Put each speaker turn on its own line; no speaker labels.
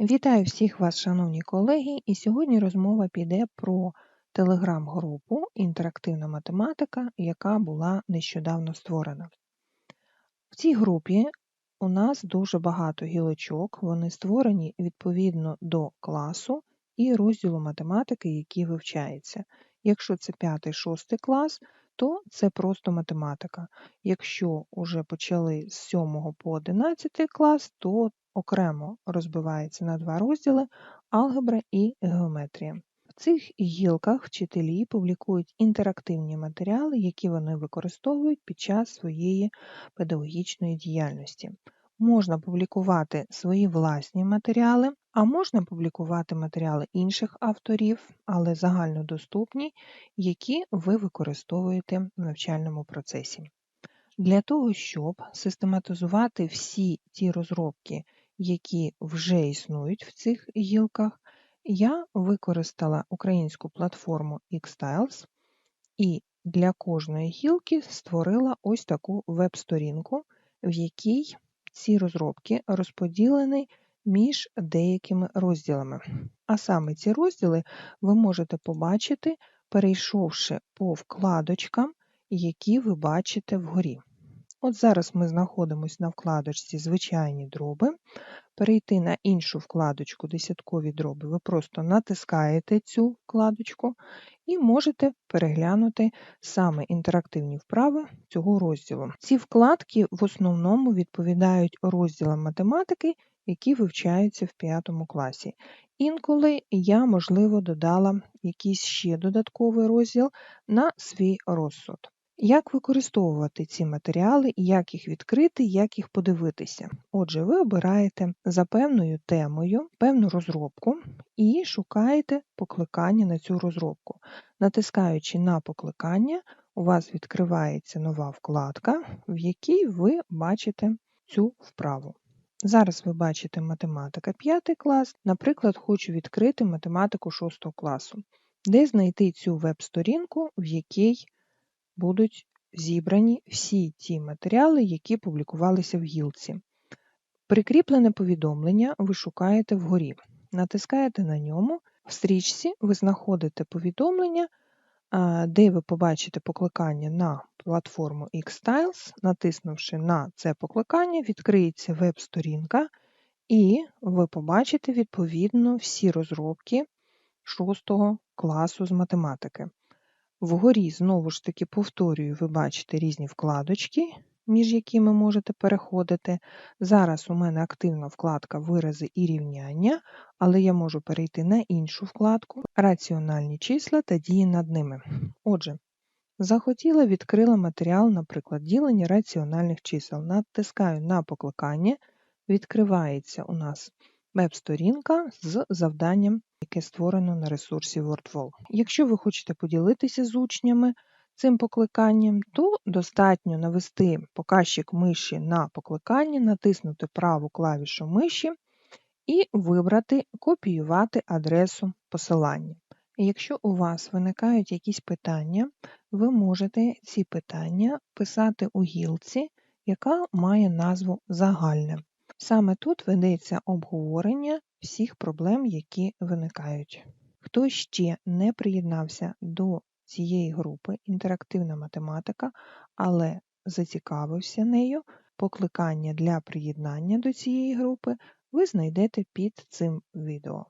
Вітаю всіх вас, шановні колеги, і сьогодні розмова піде про телеграм-групу Інтерактивна математика, яка була нещодавно створена. В цій групі у нас дуже багато гілочок, вони створені відповідно до класу і розділу математики, який вивчається. Якщо це 5-6 клас, то це просто математика. Якщо вже почали з 7 по 11 клас, то окремо розбивається на два розділи алгебра і геометрія. В цих гілках вчителі публікують інтерактивні матеріали, які вони використовують під час своєї педагогічної діяльності. Можна публікувати свої власні матеріали, а можна публікувати матеріали інших авторів, але загальнодоступні, які ви використовуєте в навчальному процесі. Для того, щоб систематизувати всі ті розробки, які вже існують в цих гілках, я використала українську платформу Xtiles і для кожної гілки створила ось таку веб-сторінку, в якій ці розробки розподілені між деякими розділами. А саме ці розділи ви можете побачити, перейшовши по вкладочкам, які ви бачите вгорі. От зараз ми знаходимося на вкладочці Звичайні дроби. Перейти на іншу вкладочку Десяткові дроби, ви просто натискаєте цю вкладочку і можете переглянути саме інтерактивні вправи цього розділу. Ці вкладки в основному відповідають розділам математики, які вивчаються в 5 класі. Інколи я, можливо, додала якийсь ще додатковий розділ на свій розсуд. Як використовувати ці матеріали, як їх відкрити, як їх подивитися? Отже, ви обираєте за певною темою певну розробку і шукаєте покликання на цю розробку. Натискаючи на покликання, у вас відкривається нова вкладка, в якій ви бачите цю вправу. Зараз ви бачите математика 5 клас, наприклад, хочу відкрити математику 6 класу, де знайти цю веб-сторінку, в якій будуть зібрані всі ті матеріали, які публікувалися в гілці. Прикріплене повідомлення ви шукаєте вгорі. Натискаєте на ньому, в стрічці ви знаходите повідомлення, де ви побачите покликання на платформу Xtiles, натиснувши на це покликання, відкриється веб-сторінка, і ви побачите відповідно всі розробки 6 класу з математики. Вгорі, знову ж таки, повторюю, ви бачите різні вкладочки, між якими можете переходити. Зараз у мене активна вкладка Вирази і рівняння, але я можу перейти на іншу вкладку Раціональні числа та дії над ними. Отже, захотіла, відкрила матеріал, наприклад, ділення раціональних чисел. Натискаю на покликання, відкривається у нас веб-сторінка з завданням яке створено на ресурсі WordWall. Якщо ви хочете поділитися з учнями цим покликанням, то достатньо навести показчик миші на покликання, натиснути праву клавішу миші і вибрати Копіювати адресу посилання. Якщо у вас виникають якісь питання, ви можете ці питання писати у гілці, яка має назву Загальне. Саме тут ведеться обговорення всіх проблем, які виникають. Хто ще не приєднався до цієї групи інтерактивна математика, але зацікавився нею, покликання для приєднання до цієї групи ви знайдете під цим відео.